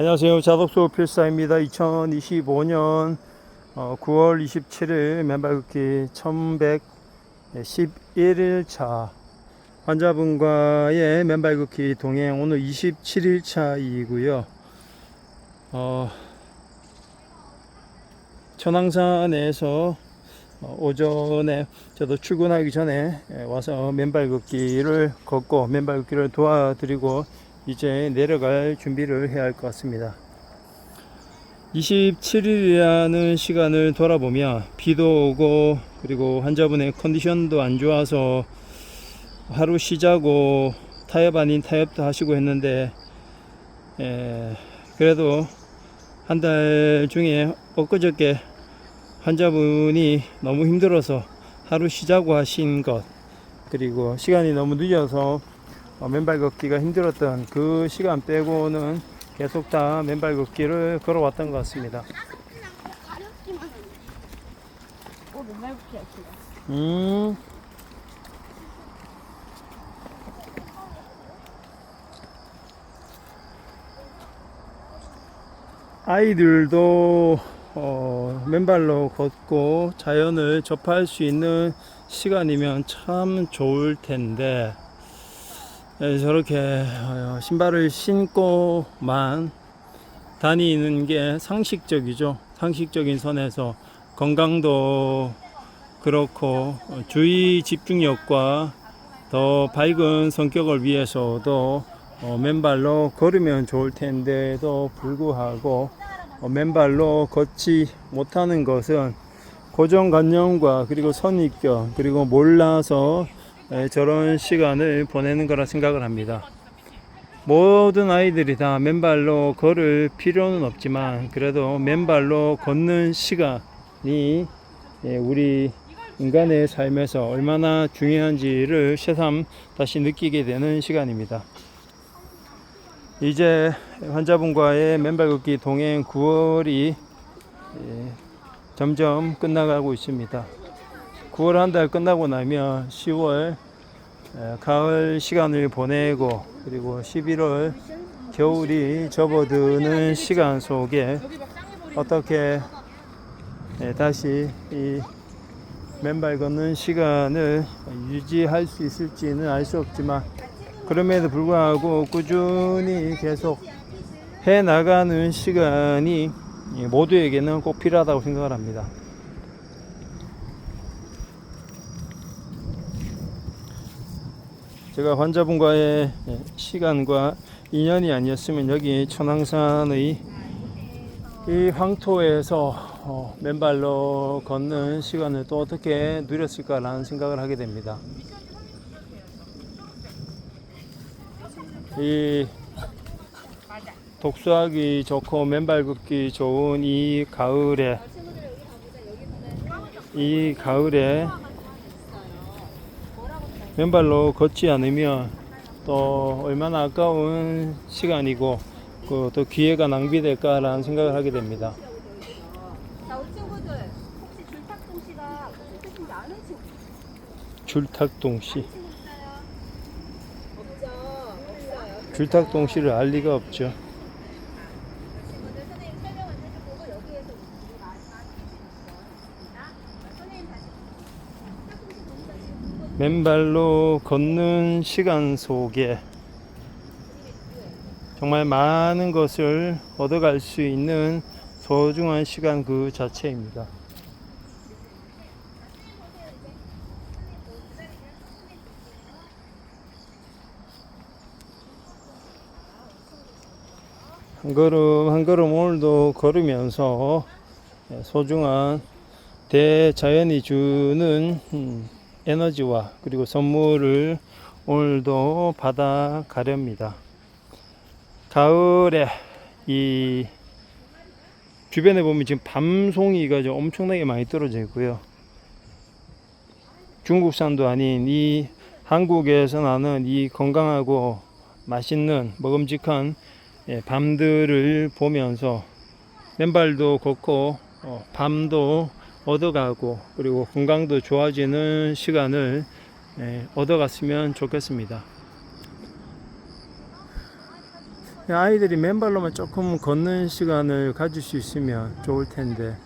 안녕하세요. 자덕소 필사입니다. 2025년 9월 27일 맨발 걷기 1111차 환자분과의 맨발 걷기 동행 오늘 27일 차이고요. 어, 천왕산에서 어, 오전에 저도 출근하기 전에 예, 와서 맨발 걷기를 걷고 맨발 걷기를 도와드리고 이제 내려갈 준비를 해야 할 것 같습니다. 27일이라는 시간을 돌아보면 비도 오고 그리고 환자분의 컨디션도 안 좋아서 하루 쉬자고 타협 아닌 타협도 하시고 했는데 에, 그래도 한 달 중에 엊그저께 환자분이 너무 힘들어서 하루 쉬자고 하신 것 그리고 시간이 너무 늦어서 어, 맨발 걷기가 힘들었던 그 시간 빼고는 계속 다 맨발 걷기를 걸어왔던 것 같습니다. 지금. 음. 아이들도 어, 맨발로 걷고 자연을 접할 수 있는 시간이면 참 좋을 텐데 예, 저렇게 어, 신발을 신고만 다니는 게 상식적이죠. 상식적인 선에서 건강도 그렇고 어, 주의 집중력과 더 밝은 성격을 위해서도 어, 맨발로 걸으면 좋을 텐데도 불구하고 어, 맨발로 걷지 못하는 것은 고정관념과 그리고 선입견 그리고 몰라서 에, 저런 시간을 보내는 거라 생각을 합니다. 모든 아이들이 다 맨발로 걸을 필요는 없지만 그래도 맨발로 걷는 시간이 예, 우리 인간의 삶에서 얼마나 중요한지를 새삼 다시 느끼게 되는 시간입니다. 이제 환자분과의 맨발 걷기 동행 9월이 예, 점점 끝나가고 있습니다. 9월 한 달 끝나고 나면 10월 에, 가을 시간을 보내고 그리고 11월 겨울이 접어드는 시간 속에 어떻게 에, 다시 이 맨발 걷는 시간을 유지할 수 있을지는 알 수 없지만 그럼에도 불구하고 꾸준히 계속 해 나가는 시간이 이 모두에게는 꼭 필요하다고 생각을 합니다. 제가 환자분과의 시간과 인연이 아니었으면 여기 천왕산의 이 황토에서 어, 맨발로 걷는 시간을 또 어떻게 누렸을까라는 생각을 하게 됩니다. 이 독수하기 좋고 맨발 걷기 좋은 이 가을에 이 가을에 맨발로 걷지 않으면 또 얼마나 아까운 시간이고 그 또 기회가 낭비될까라는 생각을 하게 됩니다. 자, 우리 친구들. 혹시 줄탁동 씨가 무슨 뜻인지 아는 친구 줄탁동 씨. 줄탁동 씨를 알 리가 없죠. 친구들 선생님 설명 언제 좀 보고 여기에서 우리 마지막 있습니다. 선생님 다시. 줄탁동 씨 뭔가 지금 그거 맨발로 걷는 시간 속에 정말 많은 것을 얻어갈 수 있는 소중한 시간 그 자체입니다. 한 걸음 한 걸음 오늘도 걸으면서 소중한 대자연이 주는 음, 에너지와 그리고 선물을 오늘도 받아 가렵니다. 가을에 이 주변에 보면 지금 밤송이가 좀 엄청나게 많이 떨어져 있고요. 중국산도 아닌 이 한국에서 나는 이 건강하고 맛있는 먹음직한 예, 밤들을 보면서 맨발도 걷고 어, 밤도 얻어가고 그리고 건강도 좋아지는 시간을 예, 얻어갔으면 좋겠습니다. 아이들이 맨발로만 조금 걷는 시간을 가질 수 있으면 좋을 텐데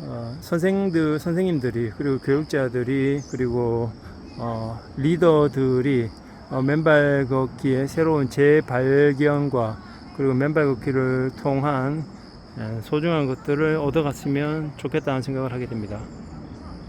어, 선생들 선생님들이 그리고 교육자들이 그리고 어, 리더들이 어, 맨발 걷기의 새로운 재발견과 그리고 맨발 걷기를 통한 예, 소중한 것들을 얻어갔으면 좋겠다는 생각을 하게 됩니다.